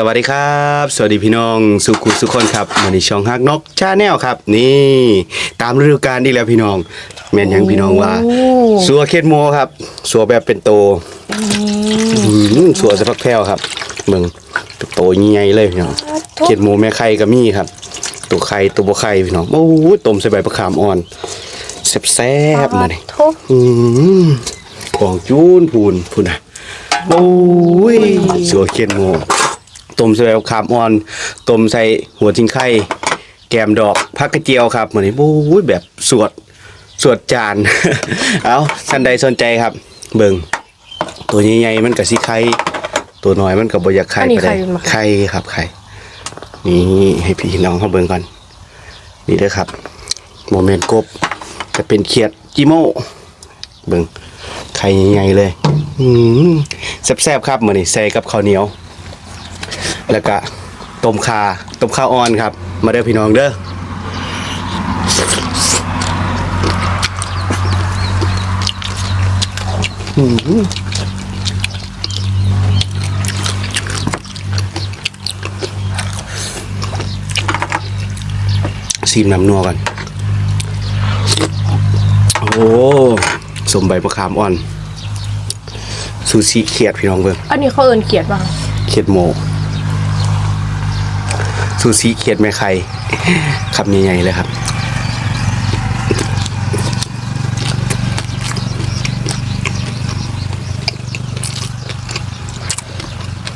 สวัสดีครับ สวัสดีพี่น้องสุขุสุขคนครับวันนี้ช่องฮักนกชาแนลครับ นี่ ตามฤดูกาลนี่แล้วพี่น้อง แม่นหยังพี่น้องว่าโอ้สัวเคดโมครับสัวแบบเป็นโตอืมสัวสะพักแพรวครับเบิ่งโตใหญ่ๆเลยพี่น้องเคดโมแม่ไข่ก็มีครับ ตัวไข่ตัวบ่ไข่พี่น้องโอ้โหต้มใส่ใบมะขามอ่อนแซ่บๆมานี่ทุบอืมของจูนพูนพูนนะโอ้ยสัวเคียนโม ต้มใส่แบบขามอ่อนต้มใส่หัวจิงไข่แกมดอกผักกระเจียวครับเหมือนนี้โอ้ยแบบสวดสวดจาน เอาท่านใดสนใจครับ เบิ่งตัวใหญ่ๆมันกับสีไข่ตัวน้อยมันกับบอยากไข่อันนี้ไปได้ไข่เป็นมะไข่ครับไข่นี่ให้พี่น้องเขาเบิ่งก่อนนี่เด้อครับโมเมนต์กบจะเป็นเขียดจิโม่เบิ่งไข่ใหญ่ๆเลยอืมแซ่บๆครับมื้อนี้ใส่กับข้าวเหนียว แล้วก็ต้มข่าต้มข้าวอ่อนครับ มาเด้อพี่น้องเด้ออืมซีมน้ำนัวก่อนโอ้สมใบมะขามอ่อนซูชิเขียดพี่น้องเบิ่งอันนี้เขาเอินเกียดบ้างเขียดโม ซูชิเขียดแม่ไข่คำใหญ่ๆเลยครับ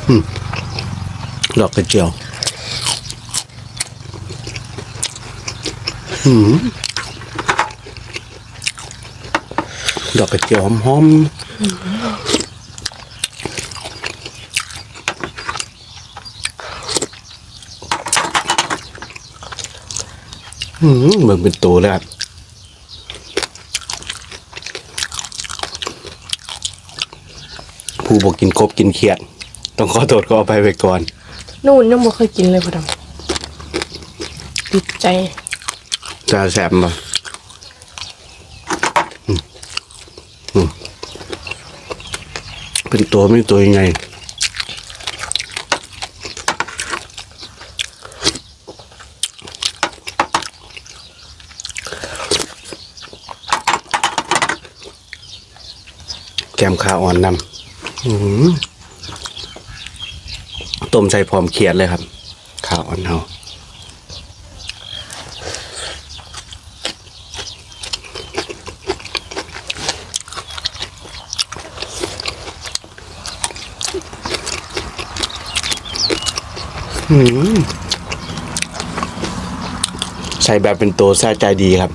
อืมดอกกระเจียวอืมดอกกระเจียวหอมๆ เบิ่งเป็นตัวเลยครับผู้บอกกินกบกินเขียด ต้องขอโทษขออภัยไว้ก่อน นู่นยังไม่เคยกินเลยพ่อดำติดใจ จะแสบมั้ยอืมอืมเป็นตัวไม่ตัวยังไง มขาอ่อนนำอื้อหือต้มใส่พร้อมเขียดเลยครับขาอ่อนเนาใส่แบบเป็นตัวแซ่ใจดีครับ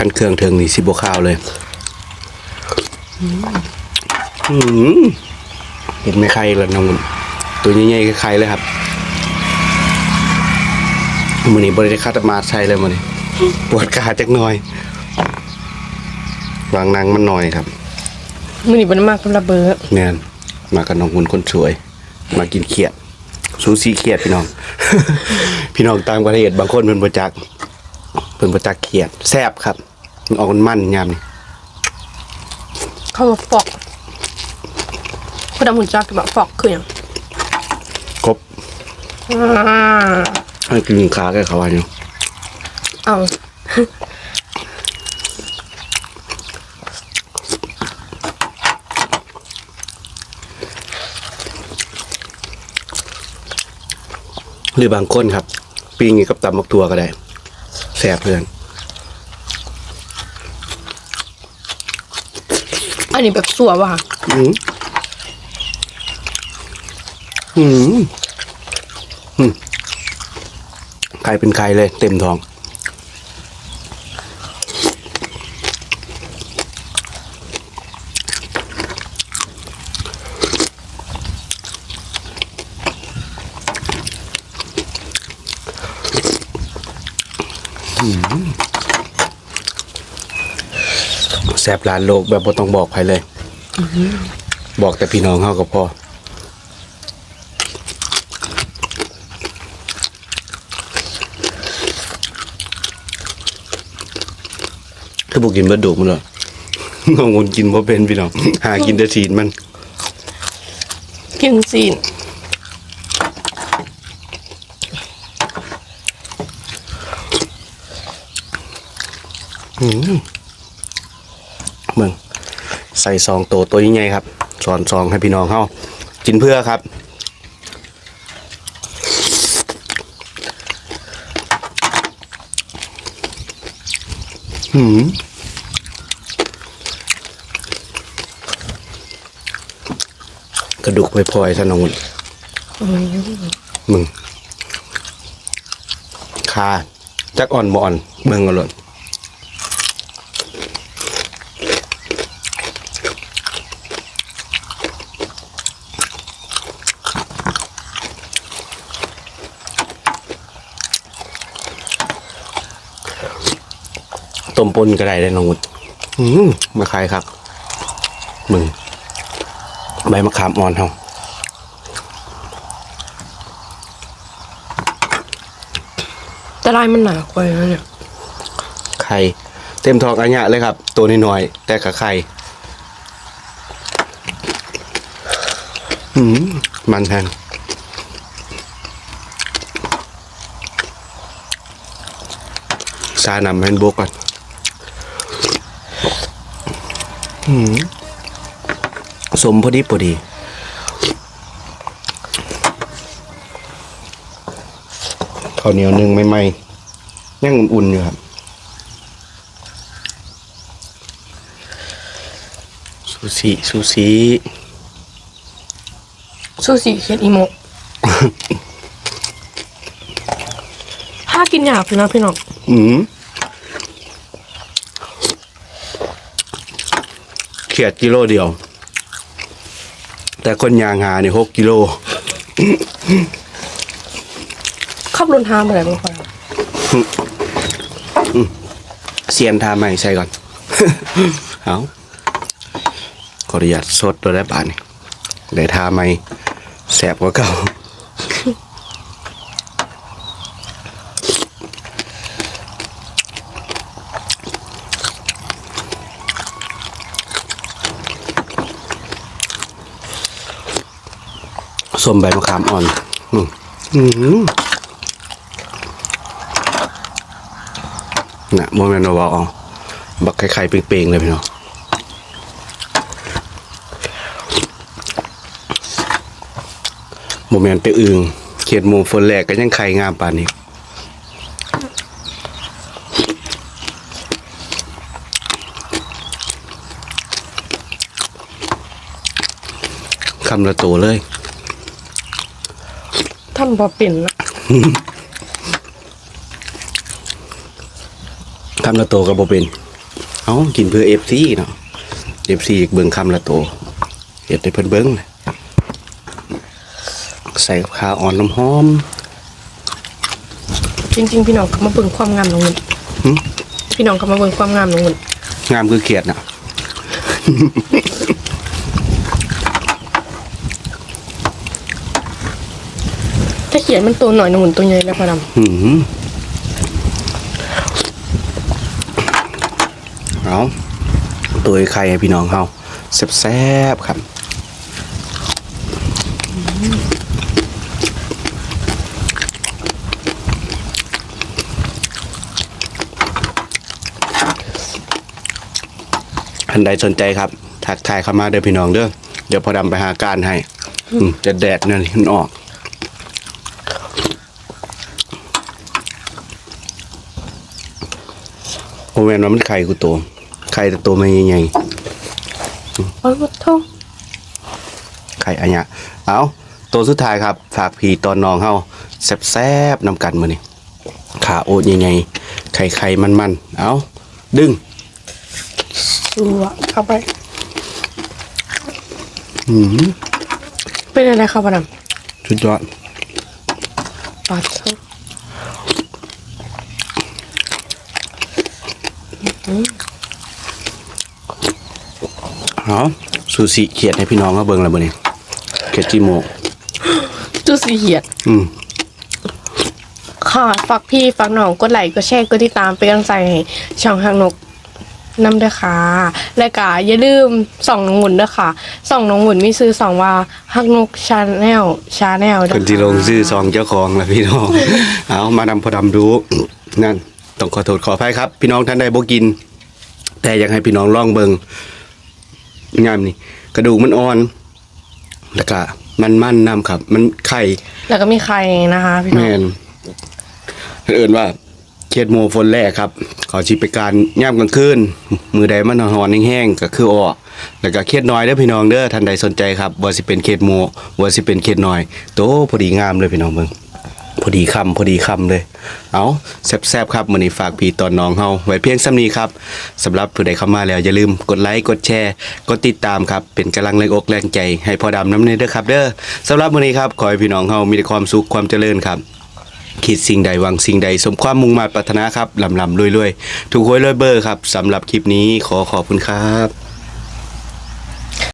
กันเครื่องเทิงนี่สิบวข้าวเลยอืมเห็นไหมใครละน้องอุ่นตัวใหญ่ๆคล้ายๆเลยครับมันนี้บริได้คาตมาใช่เลยมันนี้ปวดขาจักหน่อยวางนางมันหน่อยครับมือนี่เป็นมากเป็นระเบิดเนี่ยมากับน้องหุ่นคนสวย มากินเขียดซูซีเขียดพี่น้อง พี่น้องต่างประเทศบางคนเป็นประจัก เป็นประจักเขียดแซ่บครับมันออกมันมันยามนี่เข้ามาฟอกพ่อดำหุ่นจักแบบฟอกคืออย่างครบอ่าให้กินขาแก่เขาว่าอยู่เอาหรือบางคนครับปิ้งกับตำมักตัวก็ได้ แซ่บเพื่อนอันนี้แบบสัวว่ะอืมอืมอืมใครเป็นใครเลย เต็มท้อง แซบล้านโลกแบบบ่ต้องบอกใครเลย บอกแต่พี่น้องเฮาก็พอถ้าบอกกินเบะดดูมันหรอกงงนกินเพราะเป็นพี่น้อง หากินแต่สีนมันกินสีนอืม ใส่ซองโตตัวใหญ่ๆครับสอนซองให้พี่น้องเขากินเพื่อครับหืมกระดูกไปพลอยๆซะน้องอุ่นมึงคาจักอ่อนบ่อ่อนเมืองกันเลย ต้มปนก็ได้ได้น้องวุฒอืมมาขายครับมึงใบมะขามอ่อนเฮาแต่ลายมันหนากว่านะเนี่ยไข่เต็มทองอัญญะเลยครับ ตัวน้อยๆแต่กับไข่อืมมันแทนซานำให้บกก่อน อืม สมพอดีพอดีข้าวเหนียวนึ่งใหม่ๆยังอุ่นๆอยู่ครับซูชิซูชิซูชิเคียดอีโมะถ้ากินหยาบอยู่นะพี่น้องอืม เขียดกิโลเดียว แต่คนยางหาเนี่ยหกกิโลขับรถทางไปไหนบ้างคะเสียนทาใหม่ใส่ก่อน เอาขออนุญาตสดตัวได้ป่านนี่ได้ทาใหม่แสบกว่าเก่า ส้มใบมะขามอ่อน อืมอืมน่ะโมเมนต์ว่าเอาบักไข่ๆเป่งๆ เลยพี่น้องโมเมนต์ไปอึงเขียดหมูฝนแหลกก็ยังไข่งามปานนี้คำละตัวเลย ท่านพอเป็นนะคำละโตก็บ่เป็น เอากินเพื่อเอฟซีเนาะเอฟซีเบิ่งคำละโตเฮ็ดให้เพิ่นเบิ่งเลยใส่ข้าวอ่อนน้ำหอม จริง ๆ พี่น้องก็มาเบิ่งความงามน้องเงินหึพี่น้องก็มาเบิ่งความงามน้องเงินงามคือเขียดน่ะ ถ้าเขียนมันตัวหน่อยน้องเงินตัวใหญ่แล้วพอดำหืมเอาตัวไข่ให้พี่น้องเฮาแซ่บๆครับท่านใดสนใจครับทักทายเข้ามาเด้อพี่น้องเด้อ เดี๋ยวพอดำไปหาการให้จะแดดเนั่นมันออก โมเมนว่ามันไข่กูโตไข่แต่โตไม่ใหญ่โอ้ยท่องๆไข่อันเนี้ยเอาตัวสุดท้ายครับ ฝากพี่ตอนน้องเฮาแซ่บๆนำกันมื้อนี้ขาโอ๊ตใหญ่ๆไข่ไข่ๆมันๆ เอาดึงสัวเข้าไปอืมเป็นอะไรครับพอดสุดยอดำปาดเท่า เอาซูชิเขียดให้พี่น้องเขาเบิ่งแล้วมื้อนี้เขียดจิโมะจูสีเหียด อืมค่ะฝากพี่ฝากน้องกดไลค์กดแชร์กดติดตามเป็นกำลังใจให้ช่องหักนกนำเด้อค่ะ และก็อย่าลืมส่องน้องหมุนเด้อค่ะส่องน้องหมุนมีซื้อสองว่าฮักนกชาแนลชาแนลเด้อคนที่ลงชื่อซองเจ้าของละพี่น้อง เอามานำพอดำดูนั่น ต้องขอโทษขออภัยครับ พี่น้องท่านใดบ่กิน แต่อยากให้พี่น้องลองเบิงงามนี่ กระดูกมันอ่อน แล้วก็มันมันๆน้ำครับ มันไข่แล้วก็มีไข่นะคะพี่น้อแม่งนเอินว่าเครียดโมฝนแรกครับ ขอชิไปการย่ามกลางคืนมือใดมันหอนๆแห้งๆก็คือออกแล้วก็เครียดน้อยเด้อพี่น้องเด้อท่านใดสนใจครับว่าสิเป็นเครียดโมว่าสิเป็นเครียดน้อยโตพอดีงามเลยพี่น้องเบิ่ง พอดีคำพอดีคำเลย เอาแซ่บๆครับมื้อนี้ฝากพี่ตอนน้องเฮาไว้เพียงส่ำนี้ครับสำหรับผู้ใดเข้ามาแล้ว อย่าลืมกดไลค์กดแชร์กดติดตามครับเป็นกำลังแรงอกแรงใจ ให้พ่อดำน้ำเนยเด้อครับ เด้อสำหรับมื้อนี้ครับขอให้พี่น้องเฮามีแต่ความสุขความเจริญครับคิดสิ่งใดวังสิ่งใด สมความมุ่งมา่ปรารถนาครับลำลำรวยรวยๆถูกหวยรวยเบอร์ครับสำหรับคลิปนี้ขอขอบคุณครับ